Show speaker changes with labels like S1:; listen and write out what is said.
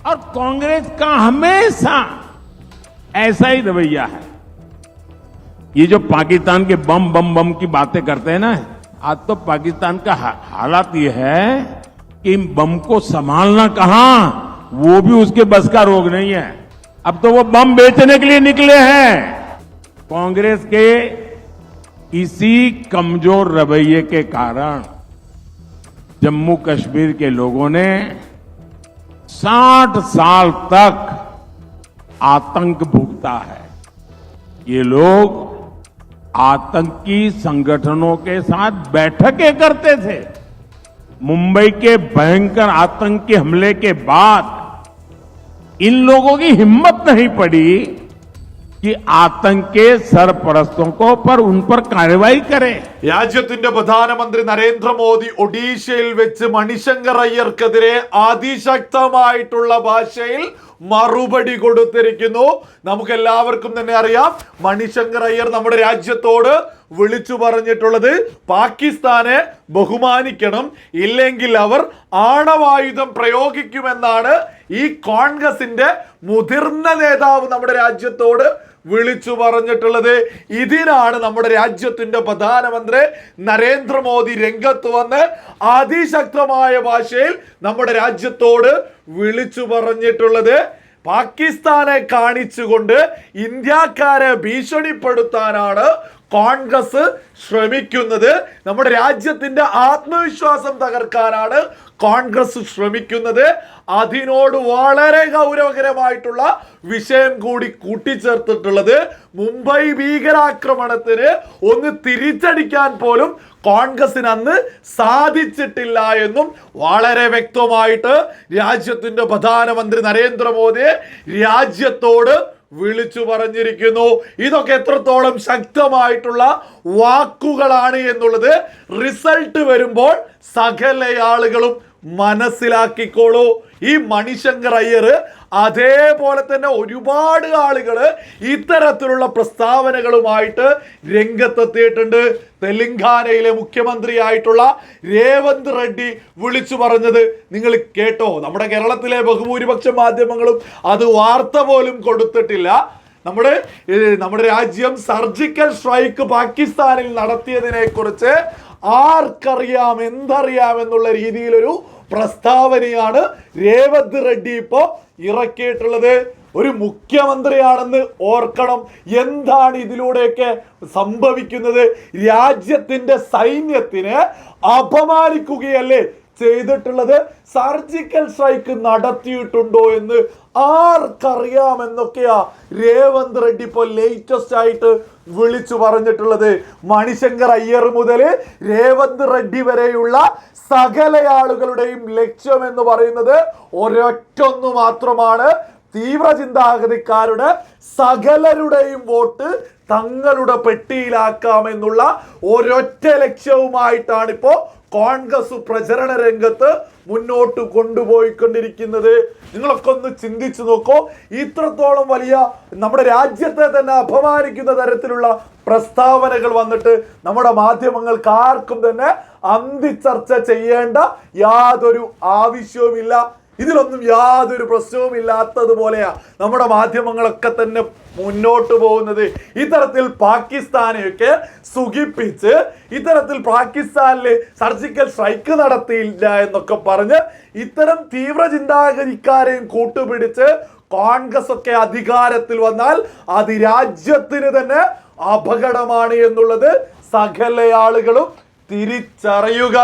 S1: और कांग्रेस का हमेशा ऐसा ही रवैया है। ये जो पाकिस्तान के बम बम बम की बातें करते हैं ना, आज तो पाकिस्तान का हालात ये है कि इन बम को संभालना कहाँ, वो भी उसके बस का रोग नहीं है। अब तो वो बम बेचने के लिए निकले हैं। कांग्रेस के इसी कमज़ोर रवैये के कारण जम्मू कश्मीर के लोगों ने 60 साल तक आतंक भुगता है। ये लोग आतंकी संगठनों के साथ बैठकें करते थे। मुंबई के भयंकर आतंकी हमले के बाद इन लोगों की हिम्मत नहीं पड़ी कि आतंक के सरपरस्तों को पर उन पर कार्रवाई करें
S2: രാജ്യത്തിന്റെ പ്രധാനമന്ത്രി നരേന്ദ്രമോദി ഒഡീഷയിൽ വെച്ച് മണിശങ്കർ അയ്യർക്കെതിരെ അതിശക്തമായിട്ടുള്ള ഭാഷയിൽ മറുപടി കൊടുത്തിരിക്കുന്നു നമുക്ക് എല്ലാവർക്കും തന്നെ അറിയാം മണിശങ്കർ അയ്യർ നമ്മുടെ രാജ്യത്തോട് വിളിച്ചു പറഞ്ഞിട്ടുള്ളത് പാകിസ്ഥാനെ ബഹുമാനിക്കണം ഇല്ലെങ്കിൽ അവർ ആണവായുധം പ്രയോഗിക്കുമെന്നാണ് ഈ കോൺഗ്രസിന്റെ മുതിർന്ന നേതാവ് നമ്മുടെ രാജ്യത്തോട് വിളിച്ചു പറഞ്ഞിട്ടുള്ളത്. ഇതിനാണ് നമ്മുടെ രാജ്യത്തിന്റെ പ്രധാനമന്ത്രി നരേന്ദ്രമോദി രംഗത്ത് വന്ന് അതിശക്തമായ ഭാഷയിൽ നമ്മുടെ രാജ്യത്തോട് വിളിച്ചു പറഞ്ഞിട്ടുള്ളത്. പാകിസ്ഥാനെ കാണിച്ചുകൊണ്ട് ഇന്ത്യക്കാരെ ഭീഷണിപ്പെടുത്താനാണ് കോൺഗ്രസ് ശ്രമിക്കുന്നത് നമ്മുടെ രാജ്യത്തിന്റെ ആത്മവിശ്വാസം തകർക്കാനാണ് കോൺഗ്രസ് ശ്രമിക്കുന്നത്. അതിനോട് വളരെ ഗൗരവകരമായിട്ടുള്ള വിഷയം കൂടി കൂട്ടിച്ചേർത്തിട്ടുള്ളത് മുംബൈ ഭീകരാക്രമണത്തിന് ഒന്ന് തിരിച്ചടിക്കാൻ പോലും കോൺഗ്രസിന് അന്ന് സാധിച്ചിട്ടില്ല എന്നും വളരെ വ്യക്തമായിട്ട് രാജ്യത്തിന്റെ പ്രധാനമന്ത്രി നരേന്ദ്രമോദി രാജ്യത്തോട് വിളിച്ചു പറഞ്ഞിരിക്കുന്നു. ഇതൊക്കെ എത്രത്തോളം ശക്തമായിട്ടുള്ള വാക്കുകളാണ് എന്നുള്ളത് റിസൾട്ട് വരുമ്പോൾ സകല ആളുകളും മനസ്സിലാക്കിക്കോളൂ. ഈ മണിശങ്കർ അയ്യർ അതേപോലെ തന്നെ ഒരുപാട് ആളുകൾ ഇത്തരത്തിലുള്ള പ്രസ്താവനകളുമായിട്ട് രംഗത്തെത്തിയിട്ടുണ്ട്. തെലങ്കാനയിലെ മുഖ്യമന്ത്രിയായിട്ടുള്ള രേവന്ത് റെഡ്ഡി വിളിച്ചു പറഞ്ഞത് നിങ്ങൾ കേട്ടോ. നമ്മുടെ കേരളത്തിലെ ബഹുഭൂരിപക്ഷ മാധ്യമങ്ങളും അത് വാർത്ത പോലും കൊടുത്തിട്ടില്ല. നമ്മുടെ നമ്മുടെ രാജ്യം സർജിക്കൽ സ്ട്രൈക്ക് പാകിസ്ഥാനിൽ നടത്തിയതിനെ കുറിച്ച് ആർക്കറിയാം എന്തറിയാം എന്നുള്ള രീതിയിലൊരു പ്രസ്താവനയാണ് രേവന്ത് റെഡ്ഡി ഇപ്പോൾ ഇറക്കിയിട്ടുള്ളത്. ഒരു മുഖ്യമന്ത്രിയാണെന്ന് ഓർക്കണം. എന്താണ് ഇതിലൂടെയൊക്കെ സംഭവിക്കുന്നത്? രാജ്യത്തിന്റെ സൈന്യത്തിനെ അപമാനിക്കുകയല്ലേ ചെയ്തിട്ടുള്ളത്? സർജിക്കൽ സ്ട്രൈക്ക് നടത്തിയിട്ടുണ്ടോ എന്ന് ആർക്കറിയാമെന്നൊക്കെയാ രേവന്ത് റെഡ്ഡി ഇപ്പോൾ ലേറ്റസ്റ്റ് ആയിട്ട് വിളിച്ചു പറഞ്ഞിട്ടുള്ളത് മണിശങ്കർ അയ്യർ മുതൽ രേവന്ത് റെഡ്ഡി വരെയുള്ള സകല ആളുകളുടെയും ലക്ഷ്യം എന്ന് പറയുന്നത് ഒരൊറ്റൊന്നു മാത്രമാണ്. തീവ്ര ചിന്താഗതിക്കാരുടെ സകലരുടെയും വോട്ട് തങ്ങളുടെ പെട്ടിയിലാക്കാമെന്നുള്ള ഒരൊറ്റ ലക്ഷ്യവുമായിട്ടാണ് ഇപ്പോ കോൺഗ്രസ് പ്രചരണ രംഗത്ത് മുന്നോട്ട് കൊണ്ടുപോയിക്കൊണ്ടിരിക്കുന്നത്. നിങ്ങളൊക്കെ ഒന്ന് ചിന്തിച്ചു നോക്കൂ. ഇത്രത്തോളം വലിയ നമ്മുടെ രാജ്യത്തെ തന്നെ അപമാനിക്കുന്ന തരത്തിലുള്ള പ്രസ്താവനകൾ വന്നിട്ട് നമ്മുടെ മാധ്യമങ്ങൾക്ക് ആർക്കും തന്നെ അന്തിച്ചർച്ച ചെയ്യേണ്ട യാതൊരു ആവശ്യവുമില്ല. ഇതിലൊന്നും യാതൊരു പ്രശ്നവും ഇല്ലാത്തതുപോലെയാ നമ്മുടെ മാധ്യമങ്ങളൊക്കെ തന്നെ മുന്നോട്ട് പോകുന്നത്. ഇത്തരത്തിൽ പാകിസ്ഥാനെയൊക്കെ സുഖിപ്പിച്ച് ഇത്തരത്തിൽ പാകിസ്ഥാനിൽ സർജിക്കൽ സ്ട്രൈക്ക് നടത്തിയില്ല എന്നൊക്കെ പറഞ്ഞ് ഇത്തരം തീവ്ര ചിന്താഗതിക്കാരെയും കൂട്ടുപിടിച്ച് കോൺഗ്രസ് ഒക്കെ അധികാരത്തിൽ വന്നാൽ അത് രാജ്യത്തിന് തന്നെ അപകടമാണ് എന്നുള്ളത് സകല ആളുകളും തിരിച്ചറിയുക.